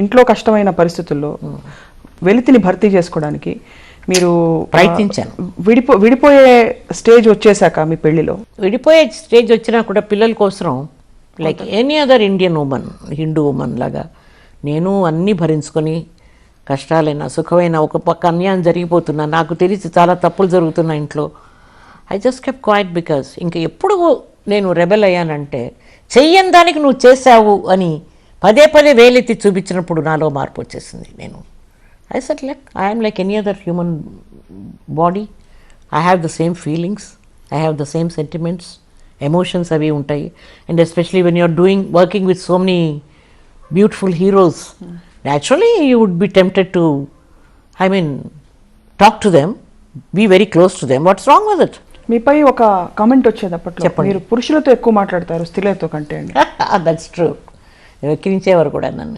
ఇంట్లో కష్టమైన పరిస్థితుల్లో వెలితిని భర్తీ చేసుకోవడానికి మీరు ప్రయత్నించాను. విడిపో విడిపోయే స్టేజ్ వచ్చేసాక మీ పెళ్ళిలో? విడిపోయే స్టేజ్ వచ్చినా కూడా పిల్లల కోసం like any other Indian women Hindu women లాగా నేను అన్నీ భరించుకొని కష్టాలైన సుఖమైన ఒక పక్క అన్యాయం జరిగిపోతున్నా నాకు తెలిసి చాలా తప్పులు జరుగుతున్నా ఇంట్లో. I just kept quiet because ఇంకా ఎప్పుడు నేను రెబెల్ అయ్యానంటే చెయ్యని దానికి నువ్వు చేసావు అని పదే పదే వేలెత్తి చూపించినప్పుడు నాలో మార్పు వచ్చేసింది నేను. I said like I'm like any other human body I have the same feelings I have the same sentiments emotions అవి ఉంటాయి. And especially when you're doing working with so many beautiful heroes naturally you would be tempted to I mean talk to them be very close to them what's wrong with it మీపై ఒక comment వచ్చేది అప్పట్లో. చెప్పండి. మీరు పురుషులతో ఎక్కువ మాట్లాడతారు స్త్రీలతో కంటే అండి. దట్స్ ట్రూ వెక్కిరించేవారు కూడా నన్ను.